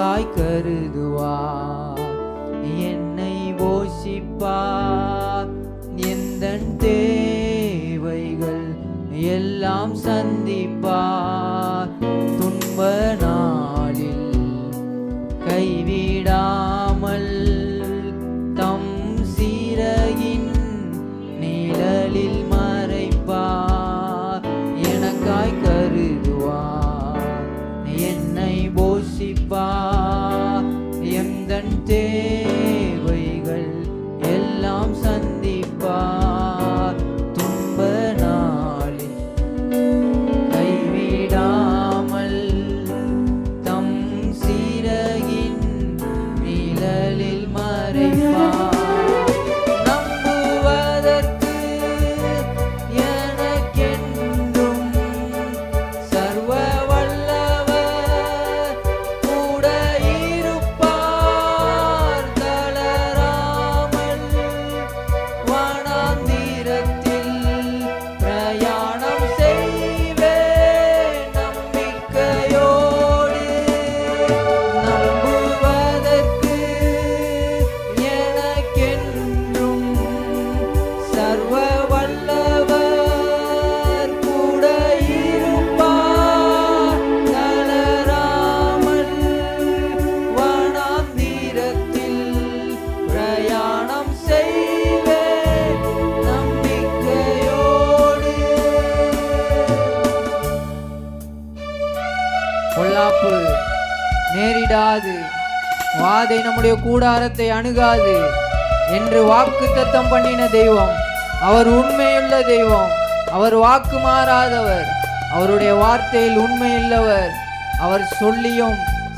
எனக்காய் கருதுவார். என்னை போஷிப்பார் எந்த தேவைகள் எல்லாம் சந்திப்பார். பொல்லாப்பு. நேரிடாது. வாதை நம்முடைய கூடாரத்தை அணுகாது. என்று வாக்கு தத்தம் பண்ணின தெய்வம் அவர் உண்மையுள்ள தெய்வம். அவர் வாக்கு மாறாதவர். அவருடைய வார்த்தையில் உண்மையுள்ளவர். அவர் சொல்லியும்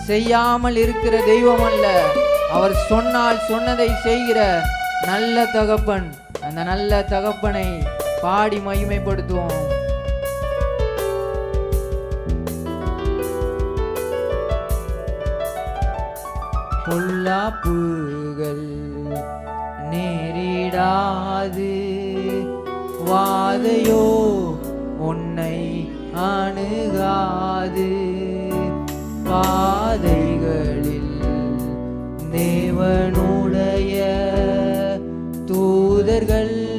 செய்யாமல் இருக்கிற தெய்வம் அல்ல அவர் சொன்னால் சொன்னதை செய்கிற நல்ல தகப்பன். அந்த நல்ல தகப்பனை பாடி மகிமைப்படுத்துவோம். பொல்லாப்புகள் நேரிடாது. வாதையோ உன்னை அணுகாது. பாதைகளில் தேவனுடைய தூதர்கள்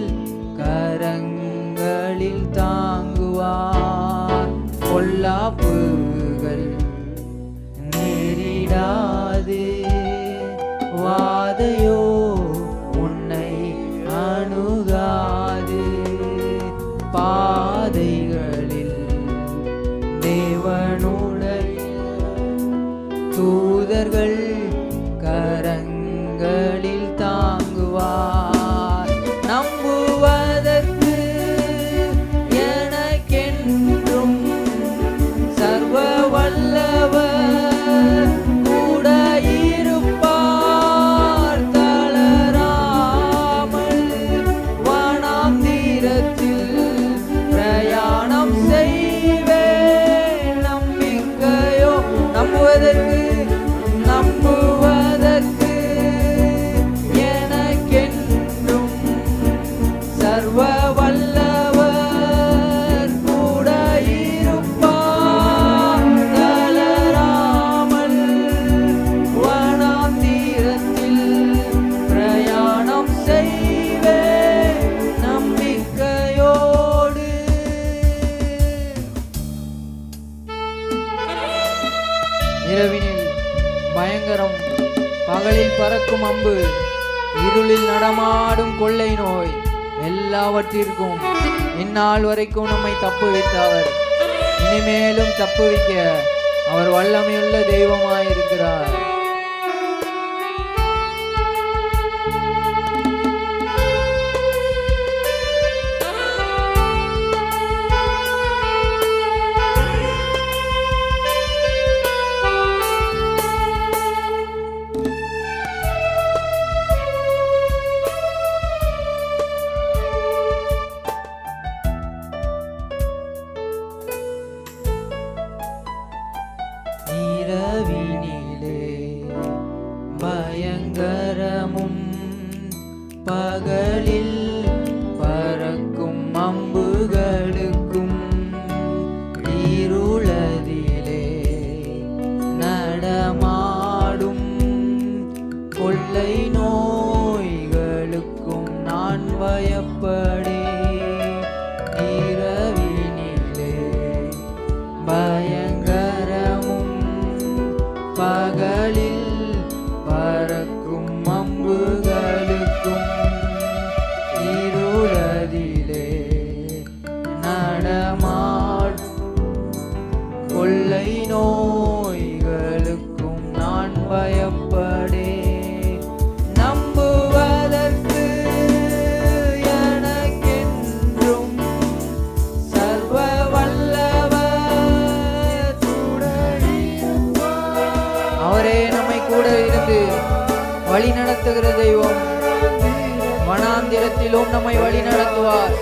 வாதையோ உன்னை அணுகாது. பாதைகளில் தேவனுடைய தூதர்கள் கரங்கள் பறக்கும் அம்பு. இருளில் நடமாடும் கொள்ளை நோய் எல்லாவற்றிற்கும் இந்நாள் வரைக்கும் நம்மை தப்புவித்த அவர் இனிமேலும் தப்புவிக்க அவர் வல்லமையுள்ள தெய்வமாயிருக்கிறார். இரவினிலே பயங்கரமும் பகல் வழி நடத்துகிற தெய்வம். மனாந்திரத்திலும் நம்மை வழி நடத்துவார்.